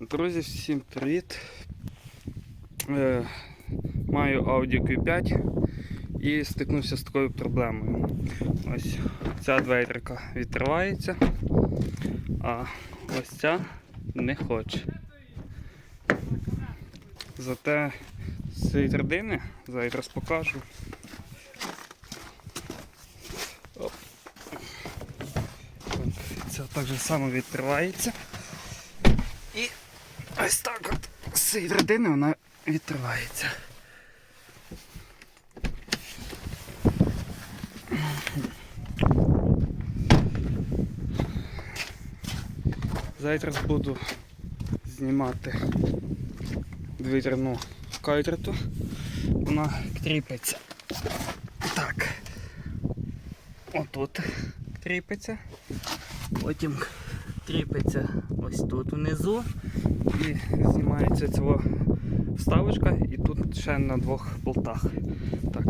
Друзі, всім привіт. Е, маю Audi Q5 і стикнувся з такою проблемою. Ось ця дверка відкривається, а ось ця не хоче. Зате з цієї твердини зараз покажу. Оп. Ця так само відкривається. Ось так от з цієї твердини вона відкривається. Зараз буду знімати двірну кайтерту. Вона кріпиться. Так. Отут кріпиться. Потім кріпиться ось тут внизу і знімається цього вставочка і тут ще на двох болтах. Так.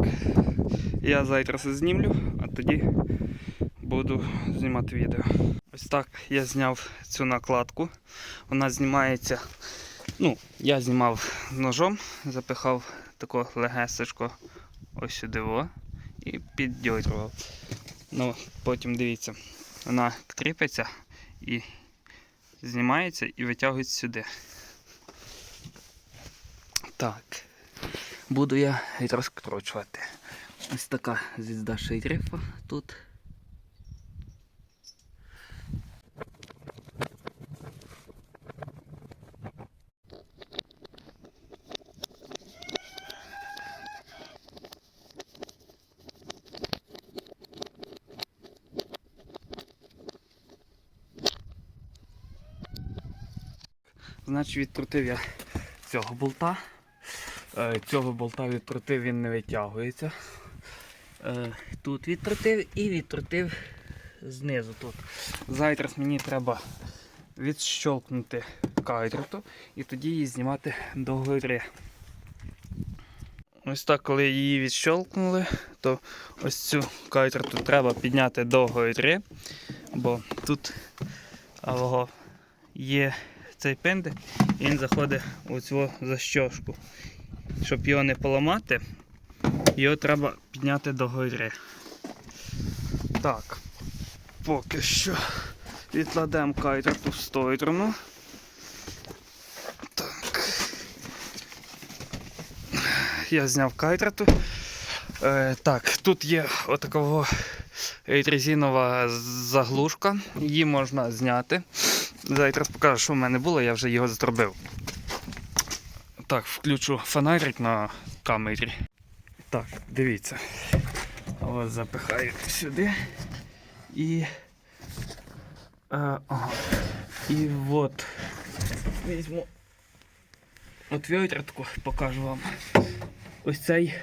Я зараз знімлю, а тоді буду знімати відео. Ось так я зняв цю накладку. Вона знімається. Ну, я знімав ножом, запихав тако легесечко ось сюди во, і піддьорював. Ну, потім дивіться, вона кріпиться і знімається і витягується сюди. Так. Буду я розкручувати. Ось така звізда шейдрифа тут. Значить, відкрутив я цього болта. Е, Цього болта відкрутив, він не витягується. Е, Тут відкрутив і відкрутив знизу тут. Зараз мені треба відщолкнути кайтерту і тоді її знімати до гори. Ось так, коли її відщолкнули, то ось цю кайтерту треба підняти до гори, бо тут є цей пендик, і він заходить у цю защошку. Щоб його не поламати, його треба підняти до гори. Так, поки що відкладемо кайтерту в сторону. Так. Я зняв кайтерту. Е, так, тут є отакого резинова заглушка, її можна зняти. Зараз покажу, що в мене було, я вже його зробив. Так, включу фонарик на камері. Так, дивіться. Ось запихаю сюди. І. А, ага. І от. Візьму. От покажу вам. Ось цей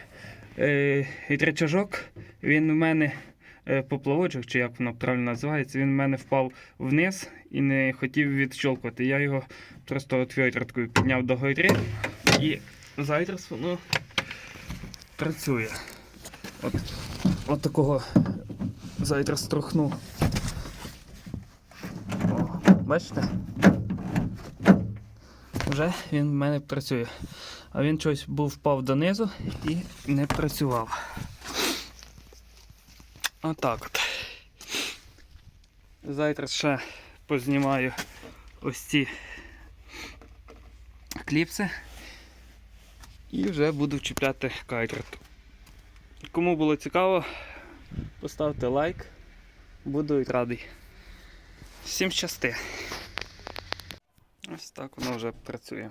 е, речажок, він в мене е, поплавочок, чи як воно правильно називається, він в мене впав вниз і не хотів відщолкувати. Я його просто от підняв до гори і зараз воно працює. От, от такого зараз трохну. О, бачите? Вже він в мене працює. А він щось був впав донизу і не працював. Отак от. Завтра ще познімаю ось ці кліпси і вже буду вчіпляти кайтер. Кому було цікаво, поставте лайк, буду радий. Всім щасти. Ось так воно вже працює.